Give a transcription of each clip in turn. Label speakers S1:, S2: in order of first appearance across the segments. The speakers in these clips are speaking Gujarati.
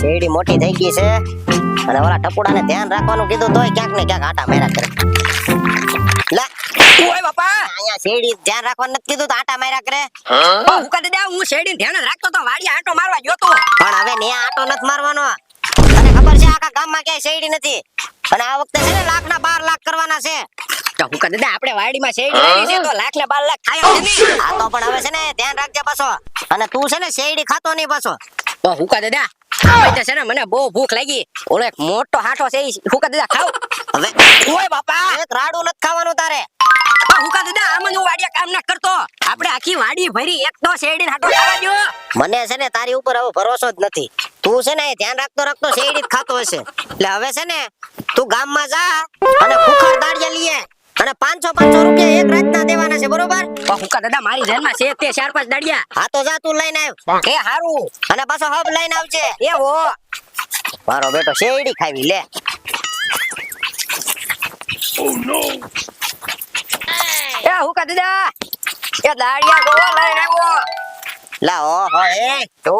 S1: શેરડી મોટી થઈ ગઈ છે. અને ઓલા ટપુડાને ધ્યાન રાખવાનું કીધું તોય ક્યાંક ને ક્યાંક આટા માર્યા કરે. લે.
S2: ઓય બાપા.
S1: અહીંયા શેરડી ધ્યાન રાખવાનું નથી કીધું તો આટા માર્યા કરે.
S2: હું? કદી દે હું શેરડી ધ્યાન રાખતો તો વાડી આંટો મારવા ગયો તો.
S1: પણ હવે ને આટો નથી મારવાનો. તને ખબર છે આખા ગામમાં ક્યાંય શેરડી નથી? અને આ વખતે છે ને લાખ ના બાર લાખ કરવાના છે.
S2: તો હું કદી દે આપણે વાડીમાં શેરડી વાવી છે તો લાખ ને બાર લાખ નહીં.
S1: આ તો પણ હવે છે ને ધ્યાન રાખજે પાછો. અને તું છે ને શેરડી ખાતો નહીં પાછો.
S2: તો હું દે. છે ને મને બહુ ભૂખ લાગી. ઓલો એક મોટો હાંઠો છે ઈ હું કદી ખાવ.
S1: હવે
S2: ઓય બાપા!
S1: એક રાડું નથી ખાવાનું તારે.
S2: હુકા દીધા આમ હું વાડિયા કામ ના કરતો. આપણે આખી વાડી ભરી એક તો શેરડી હાટો ખાવા જો
S1: મને છે ને તારી ઉપર હવે ભરોસો જ નથી. તું છે ને ધ્યાન રાખતો રાખતો શેરડી જ ખાતો હશે. એટલે હવે છે ને તું ગામમાં જા અને ખુખાર દાડિયા લઈએ અને પાંચસો પાંચસો રૂપિયા એક દેવાના છે બરોબર?
S2: હુકા દાદા મારી જેનમાં છે તે ચાર પાંચ દાડિયા.
S1: હા તો જા તું લઈને આવ.
S2: એ હારું.
S1: અને પાછો હબ લઈને આવજે.
S2: એ હો.
S1: મારો બેટો શેરડી ખાવી લે.
S2: એ હુકા દાદા એ દાડિયા ગો લઈને આવો.
S1: લા ઓહો એ.
S2: તો?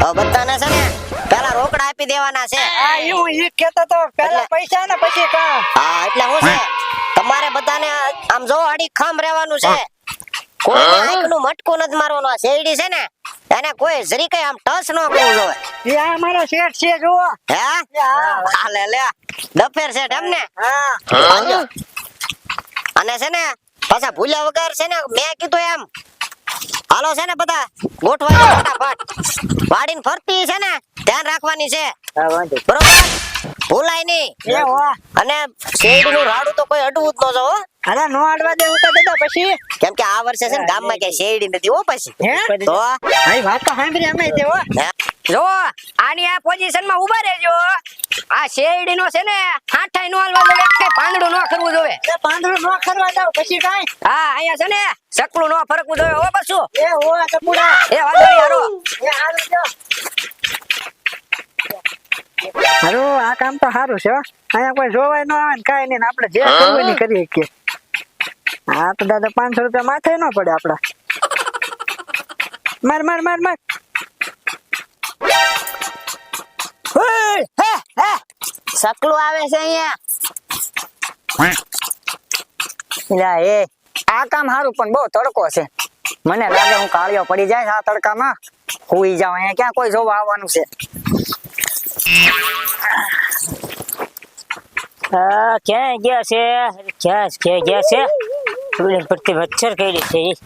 S1: તો બધાને છે ને પેલા રોકડા આપી દેવાના છે.
S3: આ એવું ઈ કેતો તો પેલા પૈસા ને પછી કા?
S1: હા એટલે હું છે તમારે બધાને આમ જો અડી ખમ રહેવાનું છે. કોઈ આંખનું મટકું નથી મારવાનું. આ શેરડી છે ને એને કોઈ જરી કઈ આમ ટચ ન કરવું જોઈએ.
S3: એ આ મારો શેઠ છે જુઓ.
S1: હે? હા. લે લે. ડફેર છે એમ ને?
S3: હા.
S1: અને છે ને પાછા ભૂલ્યા વગર છે ને મેં કીધું એમ. હાલો છે ને બધા ગોઠવાય ફટાફટ. વાડીને ફરતી છે ને ધ્યાન રાખવાની છે. બરોબર? ભૂલાય નહીં.
S3: અને હો?
S1: અને શેરડીનું રાડું તો કોઈ અડવું જ ન જો
S3: અરે નો આડવા દે હું તો પછી.
S1: કેમ કે આ વર્ષે છે ને ગામમાં ક્યાંય શેરડી નથી હો પછી. તો?
S3: ભાઈ વાત તો સાંભળી અમે તે હો.
S2: જો આની આ પોઝિશનમાં ઊભા રહેજો. આ શેરડી નો છે ને હાથાઈ નો હાલવા જોવે કે પાંદડું નો કરવું જોવે
S3: પાંદડું નો કરવા દઉં પછી કાઈ?
S2: હા અહીંયા છે ને સકલું નો ફરકવું જોવે હો પાછું
S3: એ હો બુડા
S2: એ વાંધો નહીં હારો.
S3: એ હારો જો. હારું આ કામ તો સારું છે અહીંયા કોઈ જોવાય ન આવે ને કાંઈ નહીં આપણે જે કરવું હોય ને કરીએ કે. હા તો દાદા પાંચસો રૂપિયા માથે ન પડે આપડા માર માર માર માર.
S1: હે, હે. સકલું આવે છે અહીંયા.
S3: એ આ કામ સારું પણ બહુ તડકો છે. મને લાગે હું કાળિયો પડી જાય આ તડકામાં. હુઈ જાઉં અહીંયા ક્યાં કોઈ જોવા આવવાનું છે?
S4: ક્યાં ગયા છે અરે ક્યાં છે ક્યાં ગયા છે સુરજ પરથી મચ્છર કરી છે ઈ.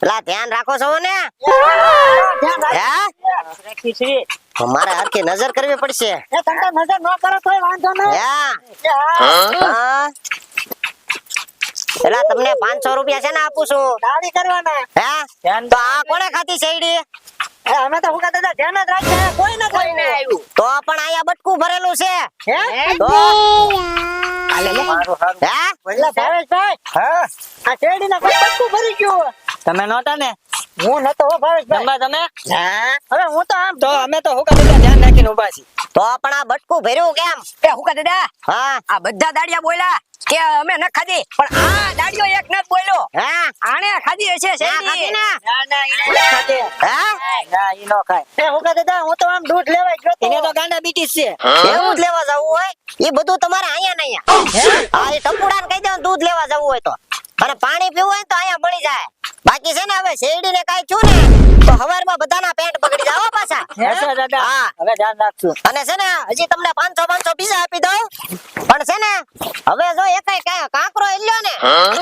S1: પેલા ધ્યાન રાખો છો ને હે
S4: રાખી છે
S1: મારે હરખી નજર કરવી પડશે.
S3: એ નજર ન કરો તોય વાંધો
S1: હે
S3: નહીં એ હા,
S1: હા? પેલા તમને પાંચસો રૂપિયા છે ને આપું છું.
S3: દાઢી કરવાના.
S1: હે? તો આ કોણે ખાતી શેરડી?
S3: અમે તો હુકા દાદા ધ્યાન જ અહીંયા કોઈ ન
S2: કોઈ ના
S3: આવ્યું.
S1: તો પણ આયા બટકું ભરેલું છે.
S3: હે?
S1: તો
S2: આલે લે
S1: હે?
S3: ભાવેશભાઈ
S4: હા?
S3: આ શેરડીના કોઈ બટકું ભરી ગયું.
S4: તમે નોતા ને.
S3: હું નતો હો ભાવેશભાઈ.
S4: તમે?
S3: હવે હું તો આમ
S4: તો અમે તો હુકા દીધા ધ્યાન રાખીને ઊભા છીએ.
S1: તો પણ આ બટકું ભર્યું કેમ?
S2: એ હુકા દાદા.
S1: હા.
S2: આ બધા દાડિયા બોલ્યા કે અમે ન ખાધી. પણ આ દાડિયો એક ન બોલ્યો.
S1: હા.
S2: આણે ખાધી હશે
S1: ના ખાધી
S2: શેરડી
S1: ને
S3: ના ઈ ન ખાધે.
S1: હા?
S4: ના ઈ નો ખાય.
S3: એ હુકા દાદા હું તો આમ દૂધ લેવા ગયો તો
S4: એને તો ગાંડા બીટી છે.
S1: એવું જ લેવા જવું હોય? એ બધું તમારે અહીંયા ને અહીંયા. હા? એ ટપુડાને કહી દેવાનું દૂધ લેવા જવું હોય તો. અને પાણી પીવું હોય તો અહીંયા મળી જાય. બાકી છે ને હવે શેરડીને કઈ થયું ને તો હવારમાં બધાના પેન્ટ પકડી જાવ પાછા. હા.
S4: હવે ધ્યાન રાખશું
S1: અને છે ને હજી તમને પાંચસો પાંચસો બીજા આપી દઉં. પણ છે ને હવે જો એકાય કાંઈ કાંકરો એલ્યો ને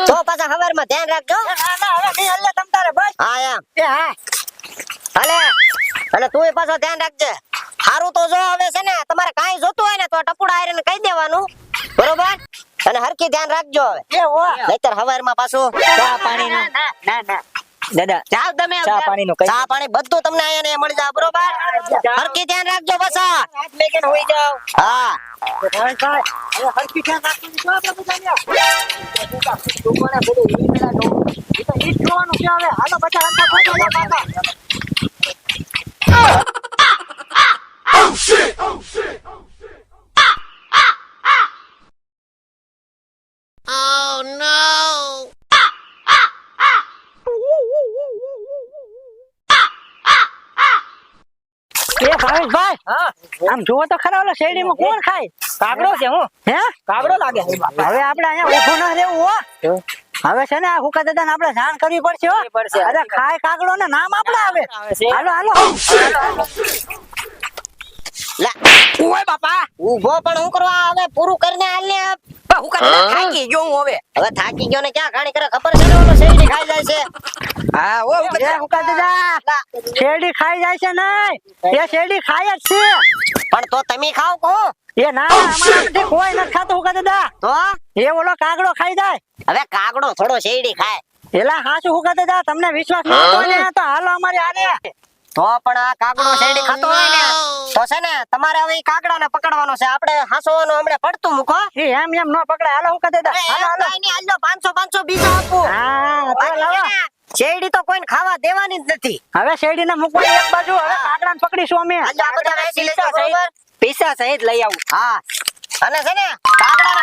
S1: તો પાછા હવારમાં ધ્યાન રાખજો.
S3: ના ના હવે નહીં હલ્લે તમ તારે બસ
S1: હા એમ.
S3: એ હા.
S1: અને તું પાછો ધ્યાન રાખજે. સારું તો જો હવે છે ને તમારે કાઈ જોતું હોય ને તો ટપુડા આયરન કહી દેવાનું. અને હરખી ધ્યાન રાખજો હવે. નહીતર હવારમાં પાછું
S4: ચા પાણી નું
S3: ના ના
S4: દાદા
S2: જાવ તમે
S4: ચા પાણી નું
S1: ચા પાણી બધું તમને અહીંયા ને મળી જાય બરોબર? હરકી ધ્યાન રાખજો બસ
S3: હાથ મેકીને હોઈ જાવ
S1: હા.
S3: હરખી ધ્યાન રાખજો આપણે લોકોને બધું ઈ પેલા નો ઈ તો ઈ જોવાનું છે હવે હાલો બધા પાછા. ભાવેશભાઈ આમ જુઓ તો ખરા ઓલો શેરડીમાં કોણ ખાય?
S5: કાગડો છે હું.
S3: હે?
S5: કાગડો લાગે
S3: હવે આપણે અહીંયા ઊભો ન રહેવું હો. હવે છે ને આ હુકા દાદા આપણે જાણ કરવી પડશે હો. અરે ખાય કાગડો ને નામ આપણે આવે હાલો હાલો.
S1: લે
S6: ઓય બાપા.
S1: ઊભો પણ હું કરવા હવે પૂરું કરીને હાલ ને
S6: હુકા થાકી ગયો હું હવે.
S1: હવે થાકી ગયો ને ક્યાં ખાણી કરે ખબર છે ને ઓલો શેરડી ખાય છે
S6: હા ઓ
S3: એ હુકા દાદા શેરડી ખાઈ જાય છે નહીં. એ શેરડી ખાય જ છે.
S1: પણ તો તમે ખાવ કો
S3: એ ના ના, કોઈ નથી ખાતું હુકા દાદા
S1: તો?
S3: એ ઓલો કાગડો ખાઈ જાય.
S1: હવે કાગડો થોડો શેરડી ખાય.
S3: એલા હાચું હુકા દાદા તમને વિશ્વાસ ન ને તો હાલો અમારે આને
S1: તો પણ આ કાગડો શેરડી ખાતો હોય ને તો છે ને તમારે હવે ઈ કાગડાને પકડવાનો છે. આપણે હાંસવાનું હમણાં પડતું મૂકો.
S3: એ એમ એમ ન પકડાય. હાલો હુકા દાદા
S1: અરે
S3: હાલો હાલો.
S1: કાંઈ નહીં, હાલ લો, 500 500 બીજો આપો.
S3: હા તો લાવો
S1: ને, શેરડી તો કોઈને ખાવા દેવાની જ નથી.
S3: હવે શેરડી ને મૂકવાની એક બાજુ હવે કાગડા પકડીશું અમે?
S6: પીસા સહિત લઈ આવું.
S1: હા. અને છે ને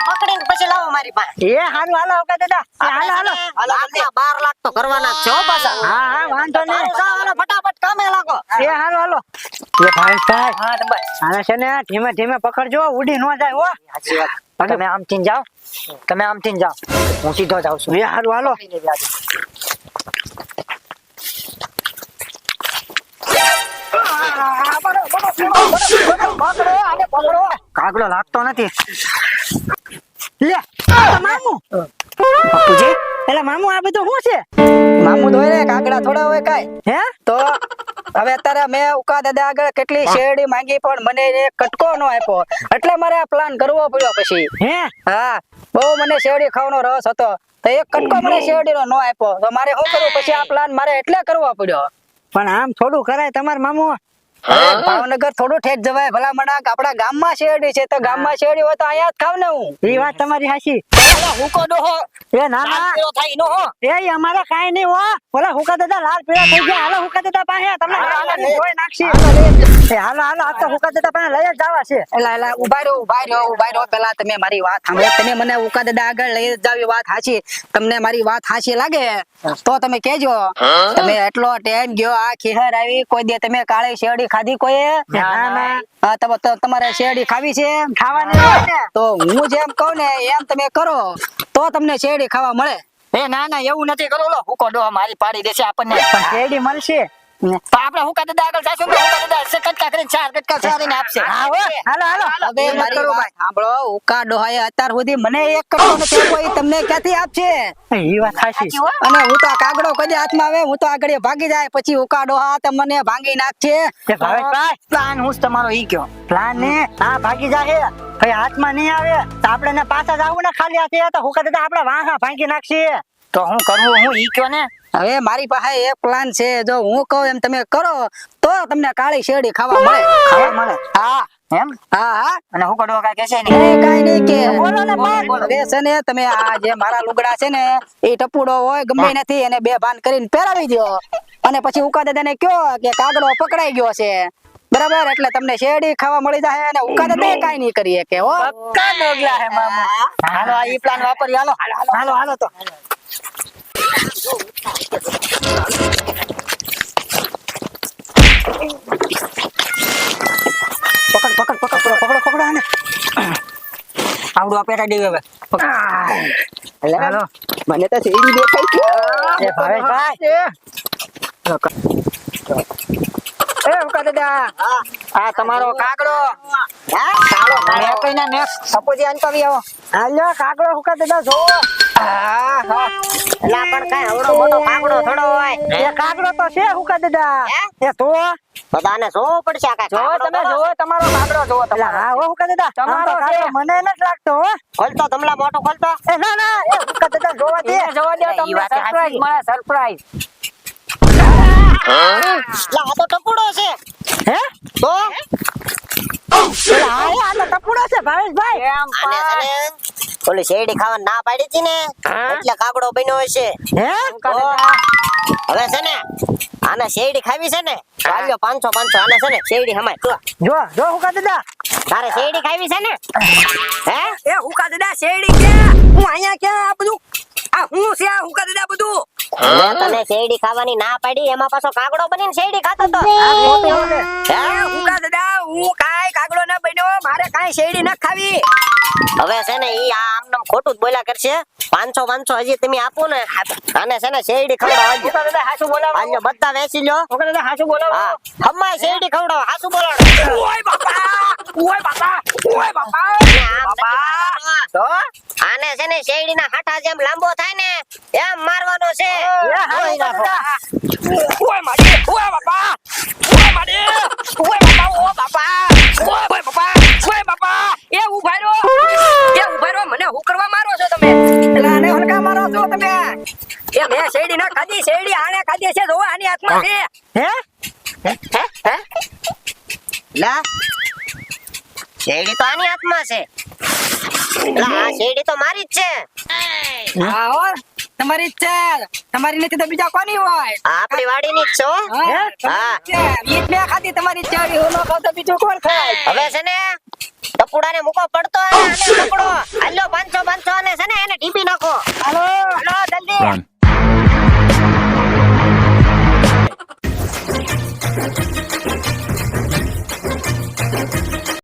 S1: પકડીને પછી લાવો મારી પાસે.
S3: એ હાલો હાલો દાદા. હાલો હાલો
S1: હાલો. લાખના બાર લાખ તો કરવાના જ છે પાછા.
S3: હા હા વાંધો નહીં
S1: સારું, સારું, હાલો, ફટાફટ કામે લાગો
S3: એ હાલો હાલો. એ ભાઈ ભાઈ
S6: હા બસ.
S3: આને છે ને ધીમે ધીમે પકડજો ઉડી ન જાય હો.
S6: સાચી વાત. તમે આમથી જાઓ. તમે આમથી જાઓ. હું સીધો જાઉં છું.
S3: એ હાલો હાલો. કાગડો લાગતો નથી. લે મામુ
S6: બાપુજી.
S3: એટલે મામુ આ બધું શું છે?
S6: મામુ તો હોય ને કાગડા થોડા હોય કાંઈ.
S3: હે?
S6: તો હવે અત્યારે મેં ઉકા દાદા આગળ કેટલી શેરડી માંગી પણ મને એક કટકો નો આપ્યો. એટલે મારે આ પ્લાન કરવો પડ્યો પછી.
S3: હે?
S6: હા બહુ મને શેરડી ખાવાનો રસ હતો. તો એક કટકો મને શેરડીનો નો આપ્યો. તો મારે શું કરવું? પછી આ પ્લાન મારે એટલે કરવો પડ્યો.
S3: પણ આમ થોડું કરાય તમાર મામુ.
S6: ભાવનગર થોડું ઠેઠ જવાય. ભલા મણા આપડા ગામમાં શેરડી છે તો ગામમાં શેરડી હોય તો અહીંયા જ ખાવ ને હું.
S3: એ વાત તમારી હાચી.
S6: હુકો ડોહો
S3: એ ના ના.
S6: થાય નો
S3: એ અમારે કાઈ નહીં હો. ઓલા હુકા દાદા લાલ પીળા થઈ ગયા. હાલો હુકા દાદા પાસે તમને
S6: હાલો,
S3: લાલ
S6: હાલો,
S3: ધોઈ નાખશી. હાલો હાલો આ તો હુકા દાદા પાસે લઈ જવા છે.
S6: એલા એલા ઊભા રહ્યો ઊભા રહ્યો ઊભા રહ્યો પેલા તમે મારી વાત સાંભળો. તમે મને ઉકા દાદા આગળ લઈ જાવ વાત હાચી. તમને મારી વાત હાચી લાગે તો તમે કેજો તમે એટલો ટાઈમ ગયો આ ખેહર આવી. કોઈ દે તમે કાળી શેરડી ખાધી કોઈ?
S3: ના, ના.
S6: હા તમે તો તમારે શેરડી ખાવી છે?
S3: ખાવાની
S6: તો હું જેમ કહું ને એમ તમે કરો. તો તમને શેરડી ખાવા મળે.
S5: એ ના ના એવું નથી. કરો લો હુકો ડો મારી પાડી દેશે આપણને.
S3: શેરડી મળશે.
S5: પણ આપણે હુકા દાદા આગળ જાશું? તો હુકા કટકા કરીને ચાર કટકા ચારીને આપશે.
S3: હા હો હાલો હાલો.
S6: હવે
S3: એ કરો
S6: વાત સાંભળો. ઉકા ડોહાએ અત્યાર સુધી મને એક કટકો નથી કોઈ તમને ક્યાંથી આપશે?
S3: એ વાત હાચી
S6: અને હું તો આ કાગડો કદી હાથમાં આવે હું તો આગળ ભાગી જાય. પછી ઉકા ડોહા તમને ભાંગી નાખશે.
S3: ભાવેશભાઈ
S5: પ્લાન હું તમારો ઈ કયો.
S3: પ્લાન ને? હા ભાગી જાય ભાઈ હાથમાં નહીં આવે તો આપણે પાછા જાવું ને ખાલી હાથે. તો હુકા દાદા આપણે વાંહા ભાંગી નાખશે.
S5: તો હું કરવું હું ઈ કયો ને?
S6: હવે મારી પાસે એક પ્લાન છે. જો હું કહું એમ તમે કરો તો તમને કાળી શેરડી ખાવા મળે.
S3: ખાવા મળે.
S6: હા.
S5: એમ?
S6: હા હા.
S5: અને હુકો ડો કાંઈ કહેશે નહીં?
S6: કાંઈ નહીં કે.
S3: બોલો ને બાપ.
S6: છે ને તમે આ જે મારા લુગડા છે ને એ ટપુડો હોય ગમે નથી એને બે ભાન કરીને પહેરાવી દો અને પછી ઉકા દાદાને કયો કે કાગડો પકડાઈ ગયો છે. બરાબર? એટલે તમને શેરડી ખાવા મળી જાય અને ઉકા દાદા કઈ નહીં કરીએ કે હો.
S5: પક્કા ડોગલા હે મામુ. હાલો આ ઈ પ્લાન વાપરી. હાલો
S3: હાલો હાલો તો. પકડ પકડ પકડ પકડો પકડો પકડો આને.
S5: આવડું આ પેટા દેવી હવે.
S3: હાલો.
S6: મને તો શેરડી દેખાય
S3: એ ભાવેશભાઈ.
S6: એ. ઉકા દાદા. આ તમારો કાગડો
S1: ચાલો
S6: મેં કઈને મેં સપોજી આન કવી આવો
S3: હાલો કાકડો ઉકા દાદા જોવો
S6: હા હા.
S1: પણ કાંઈ આવડો મોટો કાગડો થોડો હોય.
S3: એ કાકડો તો છે હુકા દાદા એ તો.
S1: તો તો પડશે આ
S6: જો તમે જોવો તમારો કાગડો જોવો
S3: એટલે હા હો હુકા દાદા
S6: તમારો છે.
S3: મને નથી લાગતો હો.
S1: ખોલતો તમલા મોટો ખોલતો.
S3: એ ના ના એ હુકા દાદા જોવા દે.
S6: જોવા દો તમને સરપ્રાઈઝ મળે સરપ્રાઈઝ
S1: લા આ તો ટપુડો છે.
S3: હે?
S1: તો?
S3: એટલે હા એ આ તો ટપુડો છે ભાવેશભાઈ.
S6: એમ
S1: ઓલી શેરડી ખાવા ના પાડી હતી ને? એટલે કાગડો બન્યો હશે. હવે છે ને આને શેરડી ખાવી છે ને ચાલ્યો પાંચસો પાંચસો આને છે ને શેરડી હમાય. જો
S3: જો જો હુકા દાદા
S1: તારે શેરડી ખાવી છે ને? હે?
S2: એ હુકા દાદા શેરડી કે? હું અહીંયા ક્યાં આ બધું? આ હું છે આ હુકા દાદા બધું?
S1: મેં તને શેરડી ખાવાની ના પાડી એમાં પાછો કાગડો બનીને શેરડી ખાતો તો.
S2: હે? દાદા હું કાઈ કાગડો ના બન્યો મારે કાઈ શેરડી ના ખાવી.
S1: હવે છે ને ઈ આ આમનામ ખોટું જ બોલ્યા કરશે. પાંચસો પાંચસો હજી તમે આપો ને. અને છે ને શેરડી ખવડાવો.
S5: ઉકા દાદા હાસુ બોલાવો.
S1: આજો બધા વેચી લ્યો.
S5: દાદા હાસુ બોલાવો.
S1: હમાય શેરડી ખવડાવો હાસુ બોલાવો.
S2: ઓય બાપા! ઓય બાપા ઓય બાપા બાપા. તો
S1: આને છે ને શેરડીના હાટા જેમ લાંબો થાય ને એમ મારવાનો છે.
S2: ઓય માડી ઓય બાપા. ઓય માડી ઓય બાપા ઓ બાપા. ઓય બાપા ઓય બાપા. એ ઊભા રહો. એ ઊભા મને હું કરવા મારો છો તમે. એલા આને હલકા મારો છો તમે. એ મે શેરડી ના ખાધી શેરડી આને ખાધી છે જોવા આની હાથમાં છે
S1: હે? શેરડી તો આની હાથમાં છે. આ શેડી તો મારી જ છે.
S2: હા ઓર તમારી તમારી બીજા કોની હોય?
S1: આપણી વાડીની જ છો? હા
S2: બીજ તમારી ચાડી ઓલો ખાય?
S1: હવે છે ને ટપુડાને મૂકો પડતો અને ટપડો હાલો અને છે ને એને ટીપી નાખો.